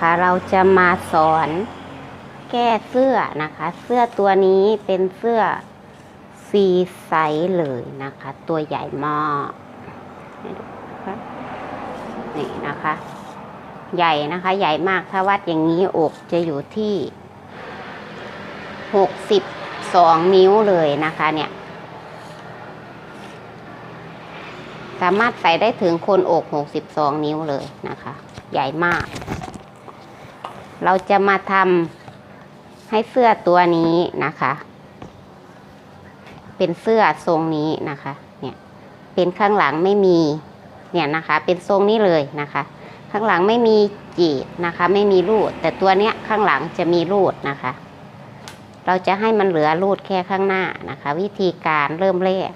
คะวันะคะ เราจะมาสอนแก้เสื้อนะคะ เสื้อตัวนี้เป็นเสื้อซีไซส์เลยนะคะ ตัวใหญ่มากนี่นะคะ ใหญ่นะคะ ใหญ่มากถ้าวัดอย่างนี้อกจะอยู่ที่หกสิบสองนิ้วเลยนะคะ เนี่ย สามารถใส่ได้ถึงคนอก62นิ้วเลยนะคะ ใหญ่มาก เราจะมาทำให้เสื้อตัวนี้นะคะ เป็นเสื้อทรงนี้นะคะ เนี่ย เป็นข้างหลังไม่มี เนี่ยนะคะ เป็นทรงนี้เลยนะคะ ข้างหลังไม่มีจีบนะคะ ไม่มีรูด แต่ตัวเนี้ยข้างหลังจะมีรูดนะคะ เราจะให้มันเหลือรูดแค่ข้างหน้านะคะ วิธีการเริ่มแรก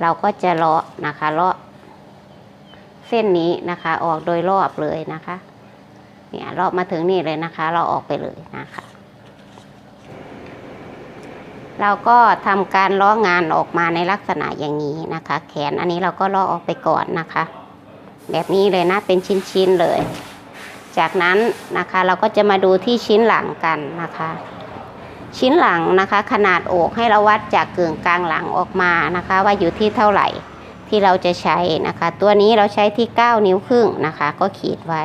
เราก็จะเลาะนะคะเลาะเส้นนี้นะคะ ออกโดยรอบเลยนะคะ เนี่ยเลามาถึงนี่เลยนะคะ เราออกไปเลยนะคะ เราก็ทำการลาะงานออกมาในลักษณะอย่างนี้นะคะ แขนอันนี้เราก็ลาะออกไปก่อนนะคะ แบบนี้เลยนะเป็นชิ้นๆเลย จากนั้นนะคะเราก็จะมาดูที่ชิ้นหลังกันนะคะชิ้นหลังนะคะ ขนาดอกให้เราวัดจากกึ่งกลางหลังออกมานะคะ ว่าอยู่ที่เท่าไหร่ที่เราจะใช้นะคะ ตัวนี้เราใช้ที่ 9 นิ้วครึ่งนะคะ ก็ขีดไว้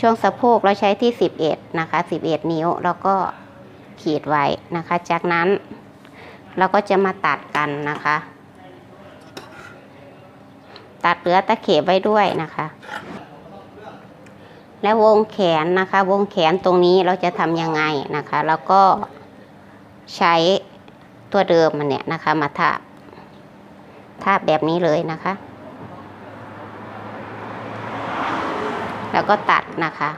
ช่วงสะโพกเราใช้ที่ 11 นะคะ 11 นิ้วแล้วก็ขีดไว้นะคะ จากนั้นเราก็จะมาตัดกันนะคะ ตัดเหลือตะเข็บไว้ด้วยนะคะ และวงแขนนะคะ วงแขนตรงนี้เราจะทำยังไงนะคะ แล้วก็ใช้ตัวเดิมมันเนี่ยนะคะ มาทาบทาบแบบนี้เลยนะคะ แล้วก็ตัดนะคะ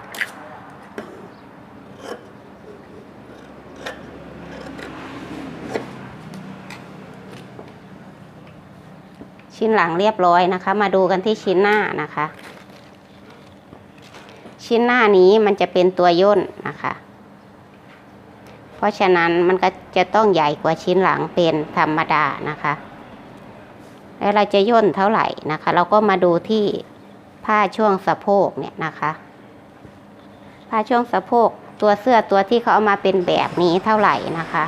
ชิ้นหลังเรียบร้อยนะคะ มาดูกันที่ชิ้นหน้านะคะ ชิ้นหน้านี้มันจะเป็นตัวย่นนะคะเพราะฉะนั้นมันก็จะต้องใหญ่กว่าชิ้นหลังเป็นธรรมดานะคะ แล้วเราจะย่นเท่าไหร่นะคะ เราก็มาดูที่ ผ้าช่วงสะโพกเนี่ยนะคะ ผ้าช่วงสะโพกตัวเสื้อตัวที่เขาเอามาเป็นแบบนี้เท่าไหร่นะคะ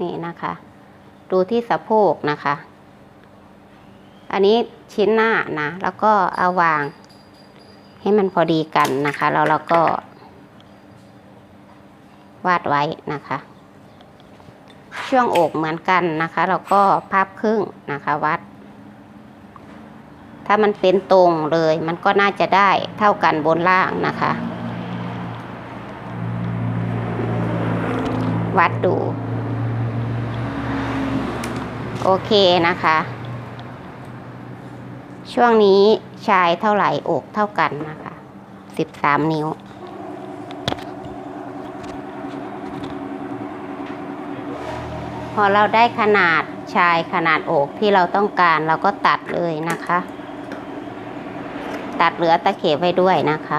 นี่นะคะ ดูที่สะโพกนะคะ อันนี้ชิ้นหน้านะแล้วก็เอาวาง ให้มันพอดีกันนะคะแล้วเราก็ วาดไว้นะคะ ช่วงอกเหมือนกันนะคะ เราก็พับครึ่งนะคะ วัด ถ้ามันเป็นตรงเลย มันก็น่าจะได้เท่ากันบนล่างนะคะ วัดดู โอเคนะคะ ช่วงนี้ชายเท่าไหร่อกเท่ากันนะคะสิบสามนิ้วพอเราได้ขนาดชายขนาดอกที่เราต้องการเราก็ตัดเลยนะคะ ตัดเหลือตะเข็บไว้ด้วยนะคะ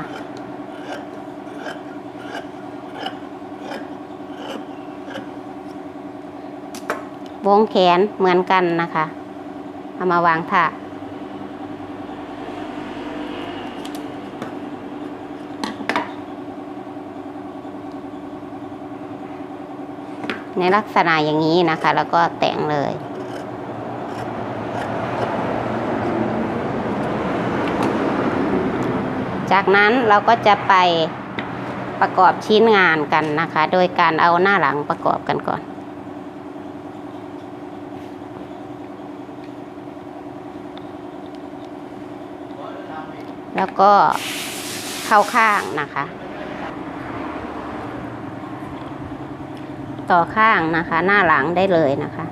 วงแขนเหมือนกันนะคะ เอามาวางท่าในลักษณะอย่างนี้นะคะ แล้วก็แต่งเลย จากนั้นเราก็จะไปประกอบชิ้นงานกันนะคะ โดยการเอาหน้าหลังประกอบกันก่อน แล้วก็เข้าข้างนะคะ ต่อข้างนะคะ หน้าหลังได้เลยนะคะ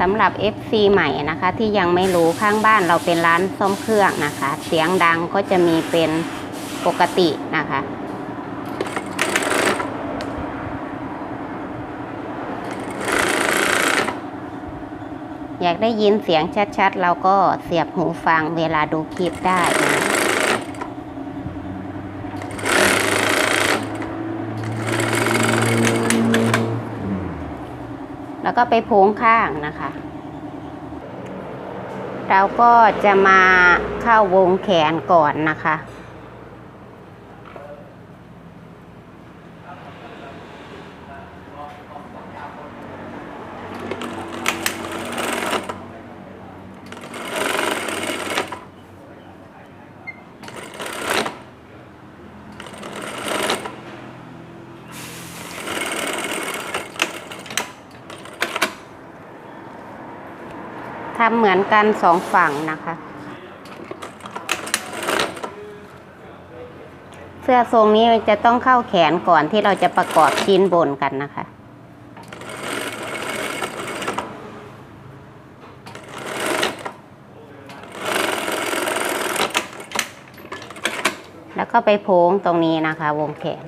สำหรับ FC ใหม่นะคะ ที่ยังไม่รู้ข้างบ้านเราเป็นร้านซ่อมเครื่องนะคะ เสียงดังก็จะมีเป็นปกตินะคะ อยากได้ยินเสียงชัดๆ เราก็เสียบหูฟังเวลาดูคลิปได้นะ แล้ว ก็ไปโพ้งข้างนะคะ เราก็จะมาเข้าวงแขนก่อนนะคะำเหมือนกันสองฝั่งนะคะ เสื้อทรงนี้จะต้องเข้าแขนก่อนที่เราจะประกอบชิ้นบนกันนะคะแล้วก็ไปโพ้งตรงนี้นะคะ วงแขน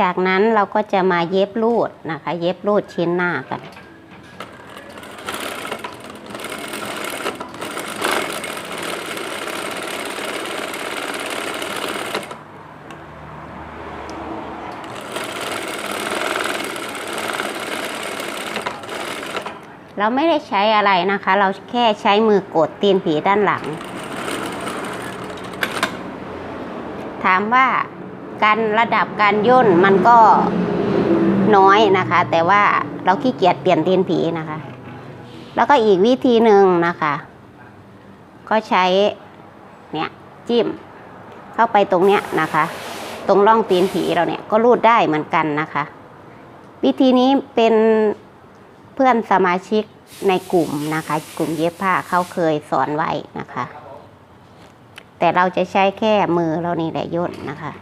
จากนั้นเราก็จะมาเย็บรูดนะคะ เย็บรูดชิ้นหน้ากัน เราไม่ได้ใช้อะไรนะคะ เราแค่ใช้มือกดตีนผีด้านหลัง ถามว่าการระดับการย่นมันก็น้อยนะคะ แต่ว่าเราขี้เกียจเปลี่ยนตีนผีนะคะ แล้วก็อีกวิธีหนึ่งนะคะ ก็ใช้เนี่ยจิ้มเข้าไปตรงเนี้ยนะคะ ตรงร่องตีนผีเราเนี่ยก็รูดได้เหมือนกันนะคะ วิธีนี้เป็น เพื่อนสมาชิกในกลุ่มนะคะ กลุ่มเย็บผ้าเขาเคยสอนไว้นะคะ แต่เราจะใช้แค่มือเรานี่แหละย่นนะคะ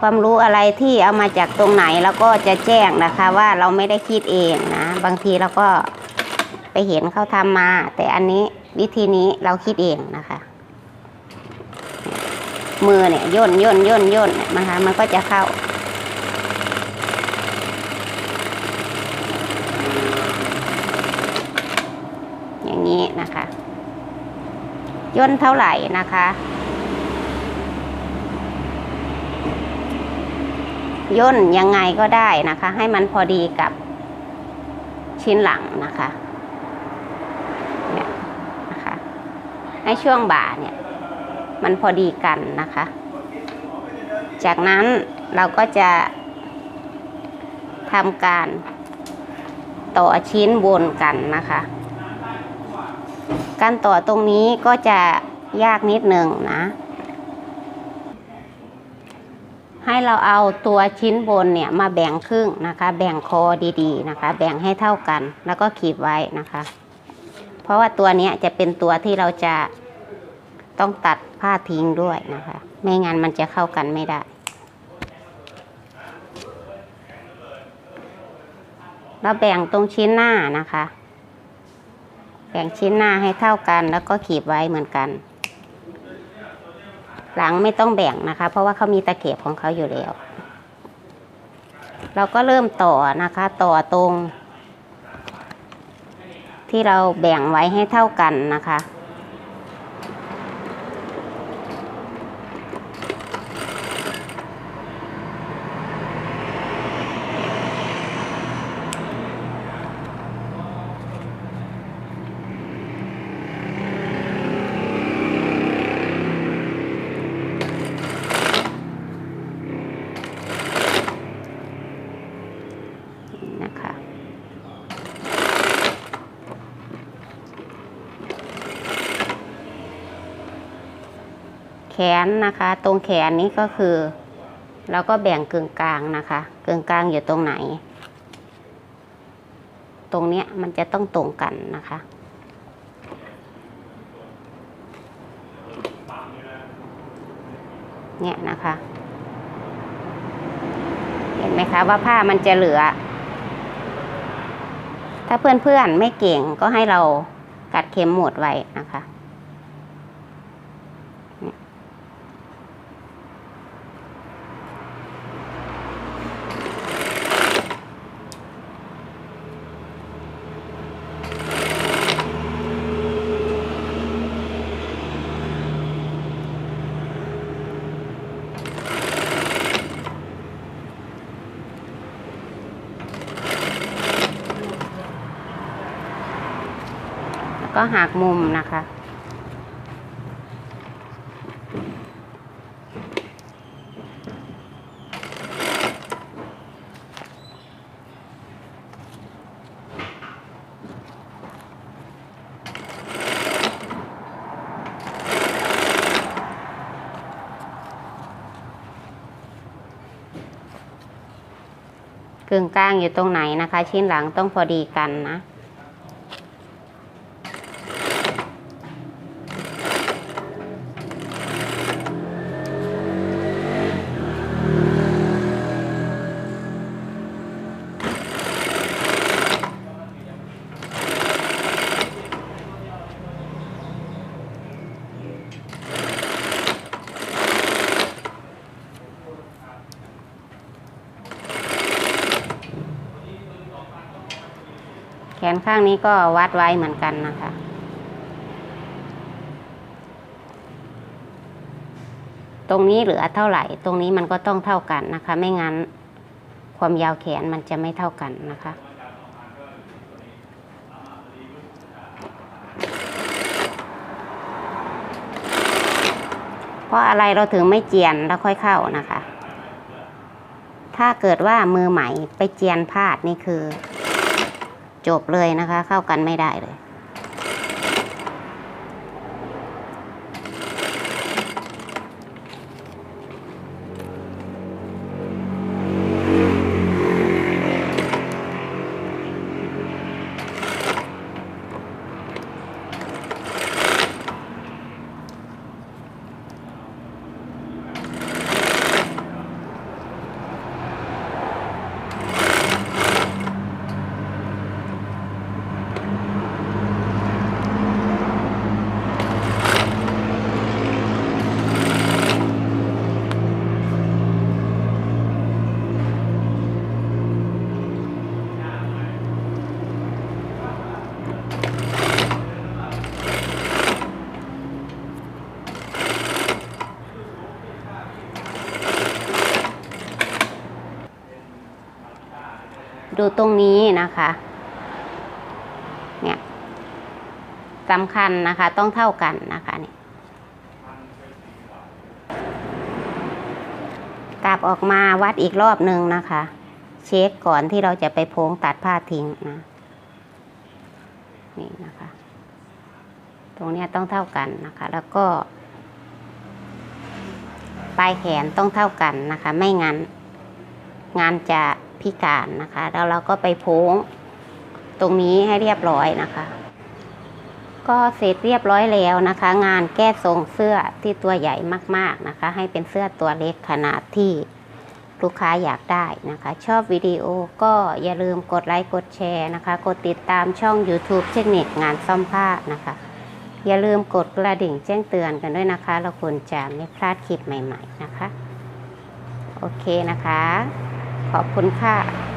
ความรู้อะไรที่เอามาจากตรงไหนแล้วก็จะแจ้งนะคะว่าเราไม่ได้คิดเองนะ บางทีเราก็ไปเห็นเขาทำมา แต่อันนี้ วิธีนี้เราคิดเองนะคะ มือเนี่ยย่นย่นย่นย่นนะคะมันก็จะเข้า อย่างนี้นะคะ ย่นเท่าไหร่นะคะย่นยังไงก็ได้นะคะ ให้มันพอดีกับชิ้นหลังนะคะเนี่ยนะคะ ในช่วงบ่าเนี่ยมันพอดีกันนะคะ จากนั้นเราก็จะทำการต่อชิ้นบนกันนะคะ การต่อตรงนี้ก็จะยากนิดหนึ่งนะ ให้เราเอาตัวชิ้นบนเนี่ยมาแบ่งครึ่งนะคะ แบ่งคอดีๆนะคะ แบ่งให้เท่ากันแล้วก็ขีดไว้นะคะ เพราะว่าตัวนี้จะเป็นตัวที่เราจะ ต้องตัดผ้าทิ้งด้วยนะคะ ไม่งั้นมันจะเข้ากันไม่ได้ เราแบ่งตรงชิ้นหน้านะคะ แบ่งชิ้นหน้าให้เท่ากันแล้วก็ขีดไว้เหมือนกัน หลังไม่ต้องแบ่งนะคะ เพราะว่าเขามีตะเข็บของเขาอยู่แล้ว เราก็เริ่มต่อนะคะ ต่อตรง ที่เราแบ่งไว้ให้เท่ากันนะคะนะคะ แขนนะคะ ตรงแขนนี้ก็คือ เราก็แบ่งกึ่งกลางนะคะกึ่งกลางอยู่ตรงไหน ตรงเนี้ยมันจะต้องตรงกันนะคะเนี่ยนะคะ เห็นไหมคะว่าผ้ามันจะเหลือ ถ้าเพื่อนๆไม่เก่งก็ให้เรากัดเข็มหมดไว้นะคะ ก็หักมุมนะคะ กึ่งกลางอยู่ตรงไหนนะคะ ชิ้นหลังต้องพอดีกันนะ นข้างนี้ก็วัดไว้เหมือนกันนะคะ ตรงนี้เหลือเท่าไหร่ ตรงนี้มันก็ต้องเท่ากันนะคะ ไม่งั้นความยาวแขนมันจะไม่เท่ากันนะคะเพราะอะไรเราถึงไม่เจียนแล้วค่อยเข้านะคะ ถ้าเกิดว่ามือใหม่ไปเจียนพลาดนี่คือ จบเลยนะคะ เข้ากันไม่ได้เลย ดูตรงนี้นะคะเนี่ยสำคัญนะคะต้องเท่ากันนะคะนี่กลับออกมาวัดอีกรอบหนึ่งนะคะ เช็คก่อนที่เราจะไปโพงตัดผ้าทิ้งนะนี่นะคะ ตรงนี้ต้องเท่ากันนะคะ แล้วก็ปลายแขนต้องเท่ากันนะคะ ไม่งั้น งานจะ พิการนะคะ แล้วเราก็ไปโพ้งตรงนี้ให้เรียบร้อยนะคะ ก็เสร็จเรียบร้อยแล้วนะคะ งานแก้ทรงเสื้อที่ตัวใหญ่มากๆนะคะ ให้เป็นเสื้อตัวเล็กขนาดที่ลูกค้าอยากได้นะคะ ชอบวิดีโอก็อย่าลืมกดไลค์กดแชร์นะคะ กดติดตามช่อง YouTube เทคนิคงานซ่อมผ้านะคะ อย่าลืมกดกระดิ่งแจ้งเตือนกันด้วยนะคะ เราควรจะไม่พลาดคลิปใหม่ ๆนะคะ โอเคนะคะ ขอบคุณค่ะ